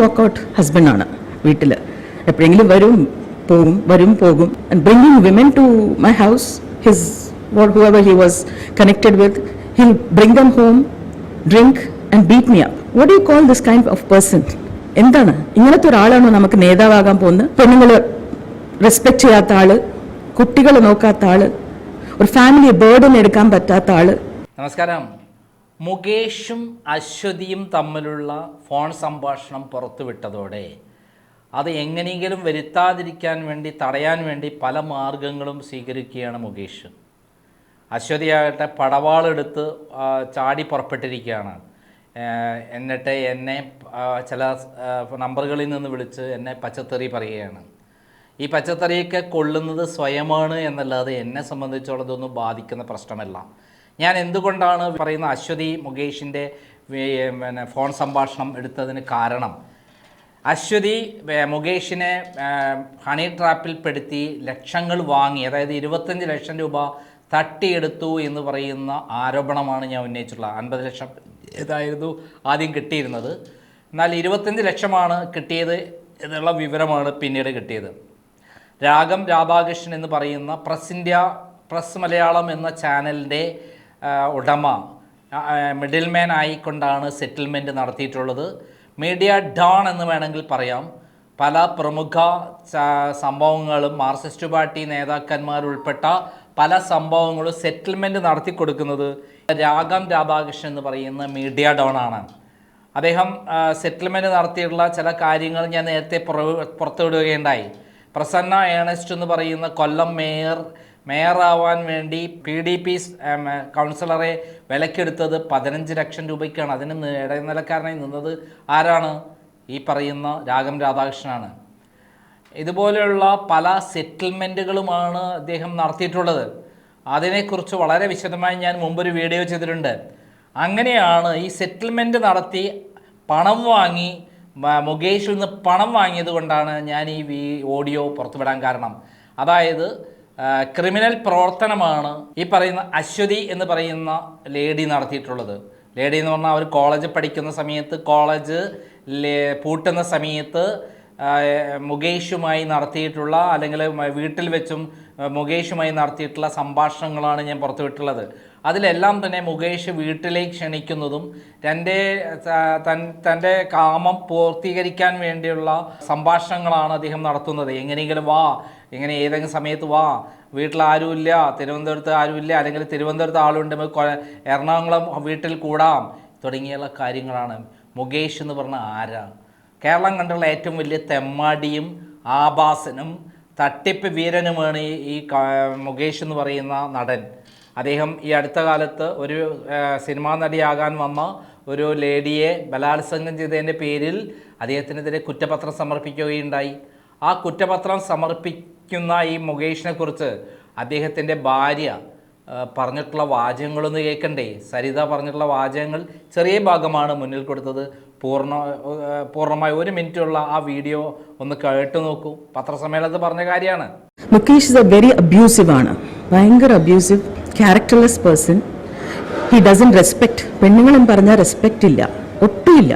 Workout ഹസ്ബൻഡാണ് വീട്ടിൽ എപ്പോഴെങ്കിലും വരും പോകും വരും പോകും. And bringing women to my house his what whoever he was connected with he'll bring them home drink and beat me up what you call this kind of person എന്താണ്? ഇങ്ങനത്തെ ഒരാളാണോ നമുക്ക് നേതാവാകാൻ പോകുന്നത്? പെണ്ണുങ്ങൾ റെസ്പെക്ട് ചെയ്യാത്ത ആൾ കുട്ടികളെ നോക്കാത്ത ആൾ ഒരു ഫാമിലി ബേർഡൻ എടുക്കാൻ പറ്റാത്ത ആൾ. നമസ്കാരം. മുകേഷും അശ്വതിയും തമ്മിലുള്ള ഫോൺ സംഭാഷണം പുറത്തുവിട്ടതോടെ അത് എങ്ങനെയെങ്കിലും വരുത്താതിരിക്കാൻ വേണ്ടി തടയാൻ വേണ്ടി പല മാർഗങ്ങളും സ്വീകരിക്കുകയാണ് മുകേഷ്. അശ്വതിയാകട്ടെ പടവാളെടുത്ത് ചാടി പുറപ്പെട്ടിരിക്കുകയാണ്. എന്നിട്ട് എന്നെ ചില നമ്പറുകളിൽ നിന്ന് വിളിച്ച് എന്നെ പച്ചത്തെറി പറയുകയാണ്. ഈ പച്ചത്തറിയൊക്കെ കൊള്ളുന്നത് സ്വയമാണ് എന്നല്ലാതെ എന്നെ സംബന്ധിച്ചോളം ഇതൊന്നും ബാധിക്കുന്ന പ്രശ്നമല്ല. ഞാൻ എന്തുകൊണ്ടാണ് പറയുന്ന അശ്വതി മുകേഷിന്റെ പിന്നെ ഫോൺ സംഭാഷണം എടുത്തതിന് കാരണം? അശ്വതി മുകേഷിനെ ഹണി ട്രാപ്പിൽ പെടുത്തി ലക്ഷങ്ങൾ വാങ്ങി അതായത് ഇരുപത്തഞ്ച് ലക്ഷം രൂപ തട്ടിയെടുത്തു എന്ന് പറയുന്ന ആരോപണമാണ് ഞാൻ ഉന്നയിച്ചിട്ടുള്ളത് അൻപത് ലക്ഷം ഇതായിരുന്നു ആദ്യം കിട്ടിയിരുന്നത്. എന്നാൽ ഇരുപത്തഞ്ച് ലക്ഷമാണ് കിട്ടിയത് എന്നുള്ള വിവരമാണ് പിന്നീട് കിട്ടിയത്. രാഗം രാധാകൃഷ്ണൻ എന്ന് പറയുന്ന പ്രസ് ഇന്ത്യ പ്രസ് മലയാളം എന്ന ചാനലിന്റെ ഉടമ മിഡിൽമാൻ ആയിക്കൊണ്ടാണ് സെറ്റിൽമെന്റ് നടത്തിയിട്ടുള്ളത്. മീഡിയ ഡോൺ എന്ന് വേണമെങ്കിൽ പറയാം. പല പ്രമുഖ സംഭവങ്ങളും മാർക്സിസ്റ്റ് പാർട്ടി നേതാക്കന്മാരുൾപ്പെട്ട പല സംഭവങ്ങളും സെറ്റിൽമെന്റ് നടത്തി കൊടുക്കുന്നത് രാഗം രാധാകൃഷ്ണൻ എന്ന് പറയുന്ന മീഡിയ ഡോൺ ആണ്. അദ്ദേഹം സെറ്റിൽമെന്റ് നടത്തിയിട്ടുള്ള ചില കാര്യങ്ങൾ ഞാൻ നേരത്തെ പുറ- പുറത്തുവിടുകയുണ്ടായി. പ്രസന്ന ഏണസ്റ്റ് എന്ന് പറയുന്ന കൊല്ലം മേയർ മേയറാവാൻ വേണ്ടി പി ഡി പി കൗൺസിലറെ വിലക്കെടുത്തത് പതിനഞ്ച് ലക്ഷം രൂപയ്ക്കാണ്. അതിന് ഇടനിലക്കാരനായി നിന്നത് ആരാണ്? ഈ പറയുന്ന രാഗം രാധാകൃഷ്ണനാണ്. ഇതുപോലെയുള്ള പല സെറ്റിൽമെന്റുകളുമാണ് അദ്ദേഹം നടത്തിയിട്ടുള്ളത്. അതിനെക്കുറിച്ച് വളരെ വിശദമായി ഞാൻ മുമ്പൊരു വീഡിയോ ചെയ്തിട്ടുണ്ട്. അങ്ങനെയാണ് ഈ സെറ്റിൽമെന്റ് നടത്തി പണം വാങ്ങി മുകേഷിൽ നിന്ന് പണം വാങ്ങിയത് കൊണ്ടാണ് ഞാൻ ഈ ഓഡിയോ പുറത്തുവിടാൻ കാരണം. അതായത് ക്രിമിനൽ പ്രവർത്തനമാണ് ഈ പറയുന്ന അശ്വതി എന്ന് പറയുന്ന ലേഡി നടത്തിയിട്ടുള്ളത്. ലേഡി എന്ന് പറഞ്ഞാൽ അവർ കോളേജ് പഠിക്കുന്ന സമയത്ത് കോളേജ് പൂട്ടുന്ന സമയത്ത് മുകേഷുമായി നടത്തിയിട്ടുള്ള അല്ലെങ്കിൽ വീട്ടിൽ വെച്ചും മുകേഷുമായി നടത്തിയിട്ടുള്ള സംഭാഷണങ്ങളാണ് ഞാൻ പുറത്തുവിട്ടുള്ളത്. അതിലെല്ലാം തന്നെ മുകേഷ് വീട്ടിലേക്ക് ക്ഷണിക്കുന്നതും തന്റെ തന്റെ കാമം പൂർത്തീകരിക്കാൻ വേണ്ടിയുള്ള സംഭാഷണങ്ങളാണ് അദ്ദേഹം നടത്തുന്നത്. എങ്ങനെയെങ്കിലും വാ ഇങ്ങനെ ഏതെങ്കിലും സമയത്ത് വാ വീട്ടിൽ ആരുമില്ല തിരുവനന്തപുരത്ത് ആരുമില്ല അല്ലെങ്കിൽ തിരുവനന്തപുരത്ത് ആളുണ്ട് എറണാകുളം വീട്ടിൽ കൂടാം തുടങ്ങിയുള്ള കാര്യങ്ങളാണ്. മുകേഷ് എന്ന് പറഞ്ഞ ആരാ? കേരളം കണ്ടുള്ള ഏറ്റവും വലിയ തെമ്മാടിയും ആഭാസനും തട്ടിപ്പ് വീരനുമാണ് ഈ മുകേഷ് എന്ന് പറയുന്ന നടൻ. അദ്ദേഹം ഈ അടുത്ത കാലത്ത് ഒരു സിനിമാ നടിയാകാൻ വന്ന ഒരു ലേഡിയെ ബലാത്സംഗം ചെയ്തതിന്റെ പേരിൽ അദ്ദേഹത്തിനെതിരെ കുറ്റപത്രം സമർപ്പിക്കുകയുണ്ടായി. ആ കുറ്റപത്രം സമർപ്പിക്കുന്ന ഈ മുകേഷിനെ കുറിച്ച് അദ്ദേഹത്തിന്റെ ഭാര്യ പറഞ്ഞിട്ടുള്ള വാചകങ്ങളൊന്ന് കേൾക്കണ്ടേ? സരിത പറഞ്ഞിട്ടുള്ള വാചകങ്ങൾ ചെറിയ ഭാഗമാണ് മുന്നിൽ കൊടുത്തത്. പൂർണ പൂർണമായി ഒരു മിനിറ്റുള്ള ആ വീഡിയോ ഒന്ന് കേട്ട് നോക്കൂ. പത്രസമ്മേളനത്തിൽ പറഞ്ഞ കാര്യമാണ്. Mukesh is a very abusive ആണ്. ഭയങ്കര abusive characterless person he doesn't respect പെണ്ണുങ്ങളും പറഞ്ഞാൽ റെസ്പെക്റ്റ് ഇല്ല ഒട്ടുമില്ല.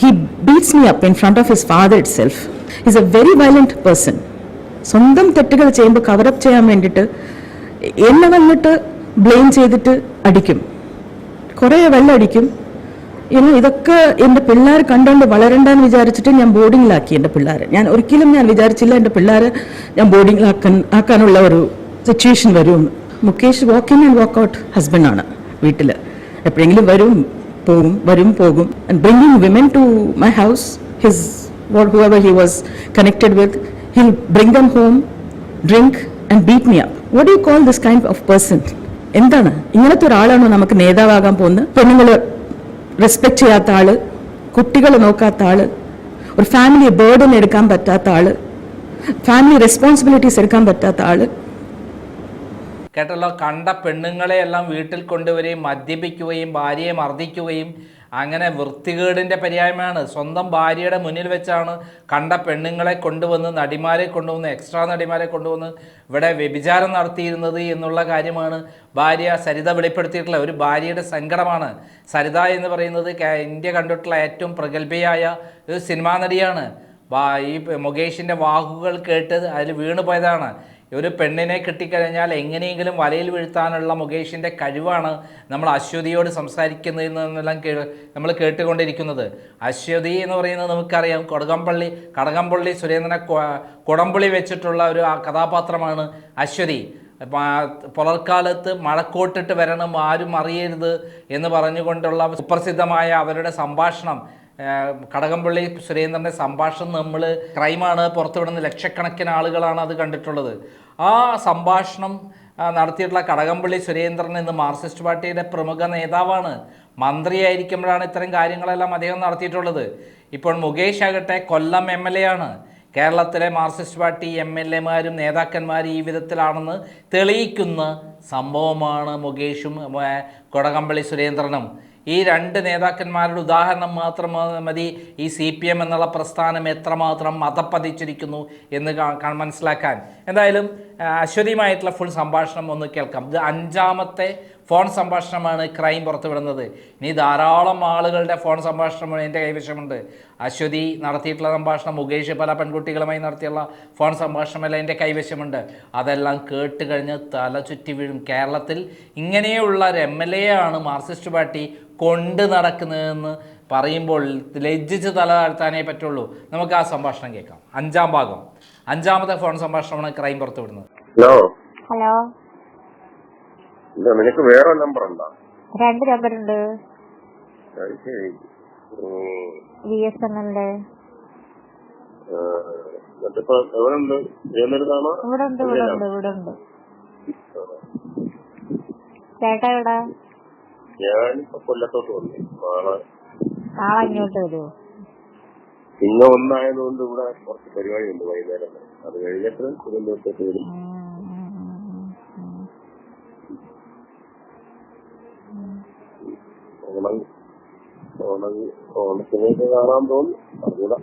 He beats me up in front of his father itself is a very violent person സ്വന്തം തെറ്റുകൾ ചെയ്യുമ്പോൾ കവറപ്പ് ചെയ്യാൻ വേണ്ടിയിട്ട് എന്നെ വന്നിട്ട് ബ്ലെയിം ചെയ്തിട്ട് അടിക്കും. കുറേ വെള്ളം അടിക്കും ഇനി ഇതൊക്കെ എന്റെ പിള്ളേർ കണ്ടുകൊണ്ട് വളരണ്ടെന്ന് വിചാരിച്ചിട്ട് ഞാൻ ബോർഡിങ്ങിലാക്കി എന്റെ പിള്ളേരെ. ഞാൻ ഒരിക്കലും ഞാൻ വിചാരിച്ചില്ല എന്റെ പിള്ളേരെ ഞാൻ ബോർഡിങ്ങിലാക്കാൻ ആക്കാനുള്ള ഒരു സിറ്റുവേഷൻ വരുമെന്ന്. Mukesh walk in and walk out ഹസ്ബൻഡാണ് വീട്ടിൽ എപ്പോഴെങ്കിലും വരും പോകും വരും പോകും. And bringing women to my house his what whoever he was connected with he'll bring them home drink and beat me up what you call this kind of person എന്താണ്? ഇങ്ങനത്തെ ഒരാളാണോ നമുക്ക് നേതാവാകാൻ പോകുന്നത്? പെണ്ണുങ്ങൾ റെസ്പെക്ട് ചെയ്യാത്ത ആൾ കുട്ടികളെ നോക്കാത്ത ആൾ ഒരു ഫാമിലി ബേർഡൻ എടുക്കാൻ പറ്റാത്ത ആൾ ഫാമിലി റെസ്പോൺസിബിലിറ്റീസ് എടുക്കാൻ പറ്റാത്ത ആൾ കേട്ടല്ലോ കണ്ട പെണ്ണുങ്ങളെയെല്ലാം വീട്ടിൽ കൊണ്ടുവരികയും മദ്യപിക്കുകയും ഭാര്യയെ മർദ്ദിക്കുകയും അങ്ങനെ വൃത്തികേടിന്റെ പര്യായമാണ്. സ്വന്തം ഭാര്യയുടെ മുന്നിൽ വെച്ചാണ് കണ്ട പെണ്ണുങ്ങളെ കൊണ്ടുവന്ന് നടിമാരെ കൊണ്ടുവന്ന് എക്സ്ട്രാ നടിമാരെ കൊണ്ടുവന്ന് ഇവിടെ വ്യഭിചാരം നടത്തിയിരുന്നത് എന്നുള്ള കാര്യമാണ് ഭാര്യ സരിത വെളിപ്പെടുത്തിയിട്ടുള്ള ഒരു ഭാര്യയുടെ സങ്കടമാണ്. സരിത എന്ന് പറയുന്നത് ഇന്ത്യ കണ്ടിട്ടുള്ള ഏറ്റവും പ്രഗത്ഭയായ ഒരു സിനിമാ നടിയാണ്. ഈ മുകേഷിന്റെ വാക്കുകൾ കേട്ട് അതിൽ വീണു പോയതാണ് ഒരു പെണ്ണിനെ കിട്ടിക്കഴിഞ്ഞാൽ എങ്ങനെയെങ്കിലും വലയിൽ വീഴ്ത്താനുള്ള മുകേഷിന്റെ കഴിവാണ് നമ്മൾ അശ്വതിയോട് സംസാരിക്കുന്നതെന്നെല്ലാം കേ നമ്മൾ കേട്ടുകൊണ്ടിരിക്കുന്നത്. അശ്വതി എന്ന് പറയുന്നത് നമുക്കറിയാം കൊടകംപള്ളി കടകംപള്ളി സുരേന്ദ്രനെ കുടംപുളി വെച്ചിട്ടുള്ള ഒരു കഥാപാത്രമാണ് അശ്വതി. പുലർക്കാലത്ത് മഴക്കോട്ടിട്ട് വരണം ആരും അറിയരുത് എന്ന് പറഞ്ഞുകൊണ്ടുള്ള സുപ്രസിദ്ധമായ അവരുടെ സംഭാഷണം കടകംപള്ളി സുരേന്ദ്രന്റെ സംഭാഷണം നമ്മൾ ക്രൈമാണ് പുറത്തുവിടുന്ന ലക്ഷക്കണക്കിന് ആളുകളാണ് അത് കണ്ടിട്ടുള്ളത്. ആ സംഭാഷണം നടത്തിയിട്ടുള്ള കടകംപള്ളി സുരേന്ദ്രൻ എന്ന് മാർക്സിസ്റ്റ് പാർട്ടിയുടെ പ്രമുഖ നേതാവാണ്. മന്ത്രിയായിരിക്കുമ്പോഴാണ് ഇത്തരം കാര്യങ്ങളെല്ലാം അദ്ദേഹം നടത്തിയിട്ടുള്ളത്. ഇപ്പോൾ മുകേഷ് ആകട്ടെ കൊല്ലം എം എൽ എ ആണ്. കേരളത്തിലെ മാർക്സിസ്റ്റ് പാർട്ടി എം എൽ എമാരും നേതാക്കന്മാരും ഈ വിധത്തിലാണെന്ന് തെളിയിക്കുന്ന സംഭവമാണ് മുകേഷും കൊടകംപള്ളി സുരേന്ദ്രനും. ഈ രണ്ട് നേതാക്കന്മാരുടെ ഉദാഹരണം മാത്രം മതി ഈ സി പി എം എന്നുള്ള പ്രസ്ഥാനം എത്രമാത്രം മതപ്പതിച്ചിരിക്കുന്നു എന്ന് മനസ്സിലാക്കാൻ. എന്തായാലും അശ്വതിയുമായിട്ടുള്ള ഫുൾ സംഭാഷണം ഒന്ന് കേൾക്കാം. ഇത് അഞ്ചാമത്തെ ഫോൺ സംഭാഷണമാണ് ക്രൈം പുറത്തുവിടുന്നത്. ഇനി ധാരാളം ആളുകളുടെ ഫോൺ സംഭാഷണം എന്റെ കൈവശമുണ്ട്. അശ്വതി നടത്തിയിട്ടുള്ള സംഭാഷണം മുകേഷ് പല പെൺകുട്ടികളുമായി നടത്തിയുള്ള ഫോൺ സംഭാഷണമെല്ലാം എന്റെ കൈവശമുണ്ട്. അതെല്ലാം കേട്ട് കഴിഞ്ഞ് തല ചുറ്റി വീഴും. കേരളത്തിൽ ഇങ്ങനെയുള്ള ഒരു എം എൽ എ ആണ് മാർക്സിസ്റ്റ് പാർട്ടി കൊണ്ട് നടക്കുന്നതെന്ന് പറയുമ്പോൾ ലജ്ജിച്ച് തല താഴ്ത്താനേ പറ്റുള്ളൂ. നമുക്ക് ആ സംഭാഷണം കേൾക്കാം. അഞ്ചാം ഭാഗം. അഞ്ചാമത്തെ ഫോൺ സംഭാഷണമാണ് ക്രൈം പുറത്തുവിടുന്നത് ഹലോ. ഹലോ. നിനക്ക് വേറെ നമ്പർ ഉണ്ടോ? രണ്ട് നമ്പർ ഉണ്ട്. ശരി. ബി എസ് എൻ എല്ലിന്റെ ഇവിടെ ഉണ്ട് ഇവിടെ ഉണ്ട് ഇവിടെ ഉണ്ട് ചേട്ടാ ഇവിടെ ഞാനിപ്പോ കൊല്ലത്തോട്ട് വന്നു. നാളെ നാളെ ഇങ്ങോട്ട് വരുമോ ഇന്ന് ഒന്നായതുകൊണ്ട് ഇവിടെ കുറച്ച് പരിപാടി ഉണ്ട് വൈകുന്നേരം. അത് കഴിഞ്ഞിട്ട് തിരുവനന്തപുരത്തേക്ക് വരും. ഓണം ഓണം ഓണത്തിനൊക്കെ കാണാൻ തോന്നി. അറിഞ്ഞൂടാ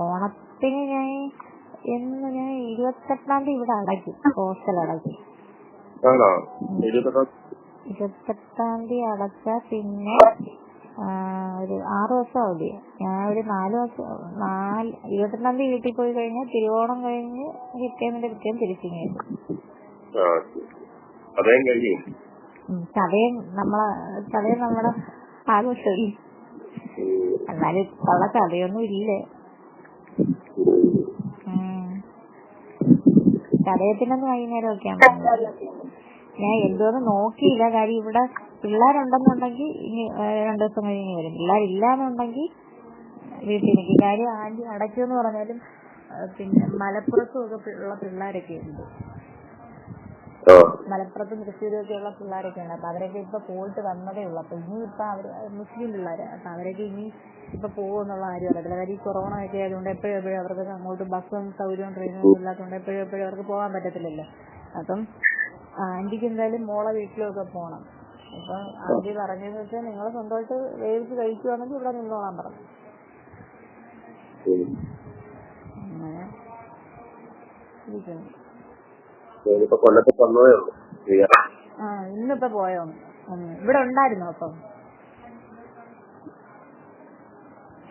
ഓണത്തിന് ഞാൻ എന്ന് ഞാൻ ഇരുപത്തെട്ടാം തീയതി ഇവിടെ അടയ്ക്കും. ഹോസ്റ്റൽ അടയ്ക്കും. ആണോ? ഇരുപത്തെട്ടാം ഇരുപത്തെട്ടാം തീയതി അടച്ച പിന്നെ ഒരു ആറ് ദിവസം അവധി. ഞാൻ ഒരു നാല് ദിവസം നാല് ഇരുപത്തെട്ടാം തീയതി വീട്ടിൽ പോയി കഴിഞ്ഞാൽ തിരുവോണം കഴിഞ്ഞ് പിറ്റേന്നിന്റെ പിറ്റേന്ന് തിരിച്ചിങ്ങ് ചതയും കഴിയും ഉം, നമ്മളെ ചതയം നമ്മുടെ ആഘോഷമല്ലേ? എന്നാലും ഇപ്പുള്ള ചതയൊന്നും ഇല്ലേ. ഉം. ചതയത്തിനൊന്ന് വൈകുന്നേരം ഒക്കെയാണ് ഞാൻ എന്തോന്ന് നോക്കിയില്ല. കാര്യം ഇവിടെ പിള്ളേരുണ്ടെന്നുണ്ടെങ്കിൽ ഇനി രണ്ടു ദിവസം കഴിഞ്ഞ് വരും. പിള്ളേരില്ലാന്നുണ്ടെങ്കിൽ വീട്ടിൽ നിൽക്കും കാര്യം ആന്റി അടച്ചു എന്ന് പറഞ്ഞാലും പിന്നെ മലപ്പുറത്തും ഒക്കെ ഉള്ള പിള്ളേരൊക്കെ ഉണ്ട്. മലപ്പുറത്തും തൃശ്ശൂരും ഒക്കെ ഉള്ള പിള്ളേരൊക്കെ ഉണ്ട്. അപ്പൊ അവരൊക്കെ ഇപ്പൊ പോയിട്ട് വന്നതേ ഉള്ളൂ. അപ്പൊ ഇനി ഇപ്പൊ അവർ മുസ്ലിം പിള്ളേര്. അപ്പൊ അവരൊക്കെ ഇനി ഇപ്പൊ പോകുന്നുള്ള ആരും അറിയത്തില്ല. കാര്യം ഈ കൊറോണ ഒക്കെ ആയതുകൊണ്ട് എപ്പോഴും എപ്പോഴും അവർക്ക് അങ്ങോട്ട് ബസ്സും സൗകര്യവും ട്രെയിനും ഒന്നും ഇല്ലാത്തതുകൊണ്ട് എപ്പോഴും എപ്പോഴും അവർക്ക് പോകാൻ പറ്റത്തില്ലല്ലോ. അപ്പം ആന്റിക്ക് എന്തായാലും മോളെ വീട്ടിലൊക്കെ പോണം. അപ്പൊ ആന്റി പറഞ്ഞതെന്ന് വെച്ചാൽ നിങ്ങൾ സ്വന്തമായിട്ട് വേവിച്ച് കഴിക്കുവാണെങ്കിൽ ഇവിടെ നിന്നോളാൻ പറഞ്ഞു. അങ്ങനെ ഇരിക്കുന്നു. ഞാനിപ്പോ കൊല്ലത്ത് വന്നതേ ഉള്ളൂ. ആ ഇന്നിപ്പോ പോയോ? ഇവിടെ ഉണ്ടായിരുന്നോ അപ്പം?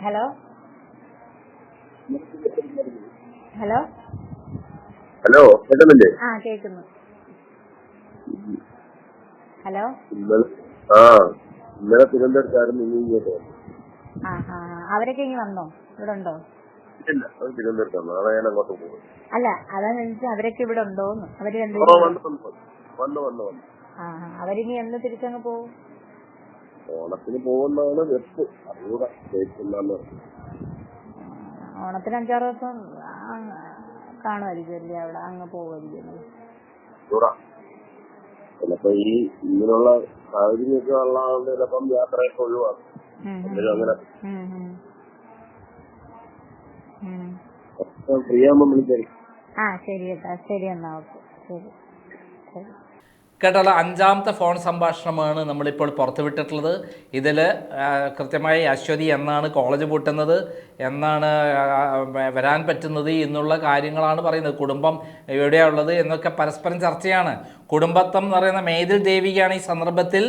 ഹലോ? ഹലോ? ഹലോ കേൾക്കുന്നില്ലേ ആ കേക്കുന്നു. ഹലോ? ഇന്നലെ ആ ഇന്നലെ തിരുവനന്തപുരത്തായിരുന്നു ഇനി ഇങ്ങോട്ട്. അവരൊക്കെ ഇനി വന്നോ? ഇവിടെ ഉണ്ടോ? ഇല്ല അത് തിരുവനന്തപുരത്താണ് നാളെ ഞാൻ അങ്ങോട്ട് പോകും അല്ല അതാന്ന് വെച്ചാൽ അവരൊക്കെ ഇവിടെ ഉണ്ടോന്ന്. അവർ രണ്ടുപേരും വന്നു വന്നു. ആ. അവരിനി എന്ന് തിരിച്ചങ്ങ് പോവും? ഓണത്തിന് പോകുന്നതാണ് വെപ്പ്. അറിയൂടെ ആ, ഓണത്തിന് അഞ്ചാറ് ദിവസം കാണുമായിരിക്കും അല്ലേ അവിടെ? അങ്ങ് പോവുമായിരിക്കും ചിലപ്പോ ഈ ഇങ്ങനെയുള്ള സാഹചര്യമൊക്കെ ഉള്ളതുകൊണ്ട് ചിലപ്പം യാത്രയൊക്കെ ഒഴിവാക്കും. എന്തെങ്കിലും അങ്ങനെ. ഫ്രീ ആകുമ്പോൾ വിളിച്ചായിരിക്കും ആ ശരി കേട്ടാ ശരി എന്നാ. ഓക്കെ. ശരി. ശരി. കേട്ടല്ലോ അഞ്ചാമത്തെ ഫോൺ സംഭാഷണമാണ് നമ്മളിപ്പോൾ പുറത്തുവിട്ടിട്ടുള്ളത്. ഇതിൽ കൃത്യമായി അശ്വതി എന്നാണ് കോളേജ് പൂട്ടുന്നത്. എന്നാണ് വരാൻ പറ്റുന്നത് എന്നുള്ള കാര്യങ്ങളാണ് പറയുന്നത്. കുടുംബം എവിടെയാണുള്ളത് എന്നൊക്കെ പരസ്പരം ചർച്ചയാണ്. കുടുംബത്വം എന്ന് പറയുന്ന മേതിൽ ദേവികയാണ് ഈ സന്ദർഭത്തിൽ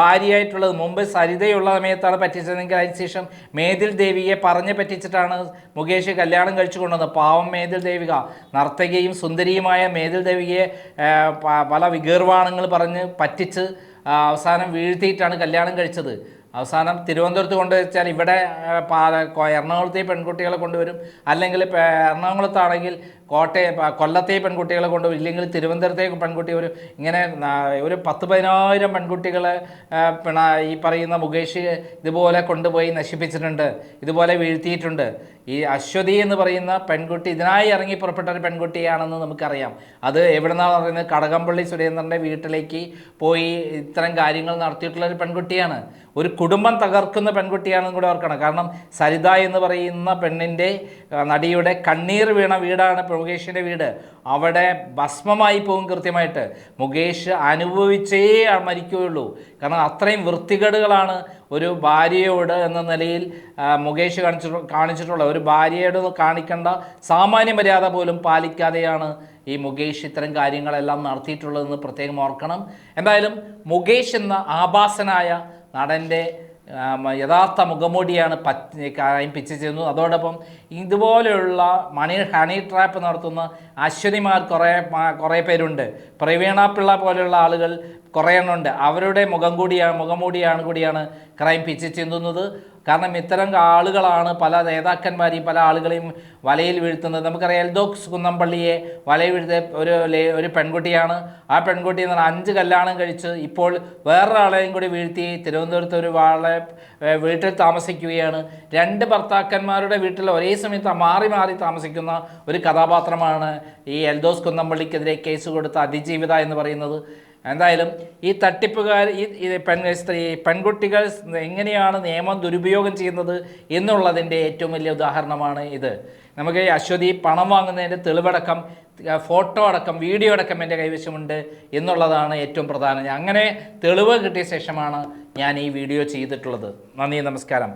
ഭാര്യയായിട്ടുള്ളത്. മുമ്പ് സരിതയുള്ള സമയത്താണ് പറ്റിച്ചതെങ്കിൽ അതിനുശേഷം മേതിൽ ദേവിയെ പറഞ്ഞ് പറ്റിച്ചിട്ടാണ് മുകേഷ് കല്യാണം കഴിച്ചു കൊണ്ടുവന്നത് പാവം മേതിൽ ദേവിക. നർത്തകിയും സുന്ദരിയുമായ മേതിൽ ദേവികയെ പല വികീർവാണങ്ങൾ പറഞ്ഞ് പറ്റിച്ച് അവസാനം വീഴ്ത്തിയിട്ടാണ് കല്യാണം കഴിച്ചത്. അവസാനം തിരുവനന്തപുരത്ത് കൊണ്ടുവച്ചാൽ ഇവിടെ എറണാകുളത്തെ പെൺകുട്ടികളെ കൊണ്ടുവരും. അല്ലെങ്കിൽ എറണാകുളത്താണെങ്കിൽ കോട്ടയം കൊല്ലത്തെ പെൺകുട്ടികളെ കൊണ്ട് ഇല്ലെങ്കിൽ തിരുവനന്തപുരത്തെ പെൺകുട്ടി ഒരു ഇങ്ങനെ ഒരു പത്ത് പതിനായിരം പെൺകുട്ടികൾ പിണ ഈ പറയുന്ന മുകേഷ് ഇതുപോലെ കൊണ്ടുപോയി നശിപ്പിച്ചിട്ടുണ്ട് ഇതുപോലെ വീഴ്ത്തിയിട്ടുണ്ട്. ഈ അശ്വതി എന്ന് പറയുന്ന പെൺകുട്ടി ഇതിനായി ഇറങ്ങി പുറപ്പെട്ട ഒരു പെൺകുട്ടിയാണെന്ന് നമുക്കറിയാം. അത് എവിടെന്നാണ് പറയുന്നത് കടകംപള്ളി സുരേന്ദ്രന്റെ വീട്ടിലേക്ക് പോയി ഇത്തരം കാര്യങ്ങൾ നടത്തിയിട്ടുള്ള ഒരു പെൺകുട്ടിയാണ്. ഒരു കുടുംബം തകർക്കുന്ന പെൺകുട്ടിയാണെന്ന് കൂടെ ഓർക്കണം. കാരണം സരിത എന്ന് പറയുന്ന പെണ്ണിന്റെ നടിയുടെ കണ്ണീർ വീണ വീടാണ് മുകേഷിന്റെ വീട്. അവിടെ ഭസ്മമായി പോകും കൃത്യമായിട്ട്. മുകേഷ് അനുഭവിച്ചേ മരിക്കുകയുള്ളൂ. കാരണം അത്രയും വൃത്തികേടുകളാണ് ഒരു ഭാര്യയോട് എന്ന നിലയിൽ മുകേഷ് കാണിച്ചിട്ടു കാണിച്ചിട്ടുള്ള ഒരു ഭാര്യയോട് കാണിക്കേണ്ട സാമാന്യ മര്യാദ പോലും പാലിക്കാതെയാണ് ഈ മുകേഷ് ഇത്തരം കാര്യങ്ങളെല്ലാം നടത്തിയിട്ടുള്ളതെന്ന് പ്രത്യേകം ഓർക്കണം. എന്തായാലും മുകേഷ് എന്ന ആഭാസനായ നടന്റെ യഥാർത്ഥ മുഖമൂടിയാണ് പറ്റി പിച്ച് ചെയ്യുന്നത്. അതോടൊപ്പം ഇതുപോലെയുള്ള മണി ഹണി ട്രാപ്പ് നടത്തുന്ന അശ്വതിമാർ കുറേ കുറേ പേരുണ്ട്. പ്രവീണ പിള്ള പോലെയുള്ള ആളുകൾ കുറേ എണ്ണമുണ്ട്. അവരുടെ മുഖം കൂടിയാണ് മുഖംമൂടിയാണ് കൂടിയാണ് ക്രൈം പിച്ച് ചിന്തുന്നത്. കാരണം ഇത്തരം ആളുകളാണ് പല നേതാക്കന്മാരെയും പല ആളുകളെയും വലയിൽ വീഴ്ത്തുന്നത്. നമുക്കറിയാം എൽദോക്സ് കുന്നംപള്ളിയെ വലയിൽ വീഴ്ത്ത ഒരു ഒരു പെൺകുട്ടിയാണ്. ആ പെൺകുട്ടി എന്ന് പറഞ്ഞാൽ അഞ്ച് കല്യാണം കഴിച്ച് ഇപ്പോൾ വേറൊരാളെയും കൂടി വീഴ്ത്തി തിരുവനന്തപുരത്ത് ഒരു വാളെ വീട്ടിൽ താമസിക്കുകയാണ്. രണ്ട് ഭർത്താക്കന്മാരുടെ വീട്ടിൽ ഒരേ സമയത്ത് മാറി മാറി താമസിക്കുന്ന ഒരു കഥാപാത്രമാണ് ഈ എൽദോസ് കുന്നംപള്ളിക്കെതിരെ കേസ് കൊടുത്ത അതിജീവിത എന്ന് പറയുന്നത്. എന്തായാലും ഈ തട്ടിപ്പുകാർ ഈ പെൺ സ്ത്രീ പെൺകുട്ടികൾ എങ്ങനെയാണ് നിയമം ദുരുപയോഗം ചെയ്യുന്നത് എന്നുള്ളതിന്റെ ഏറ്റവും വലിയ ഉദാഹരണമാണ് ഇത്. നമുക്ക് അശ്വതി പണം വാങ്ങുന്നതിന്റെ തെളിവടക്കം ഫോട്ടോ അടക്കം വീഡിയോ അടക്കം എന്റെ കൈവശമുണ്ട് എന്നുള്ളതാണ് ഏറ്റവും പ്രധാനം. അങ്ങനെ തെളിവ് കിട്ടിയ ശേഷമാണ് ഞാൻ ഈ വീഡിയോ ചെയ്തിട്ടുള്ളത്. നന്ദി നമസ്കാരം.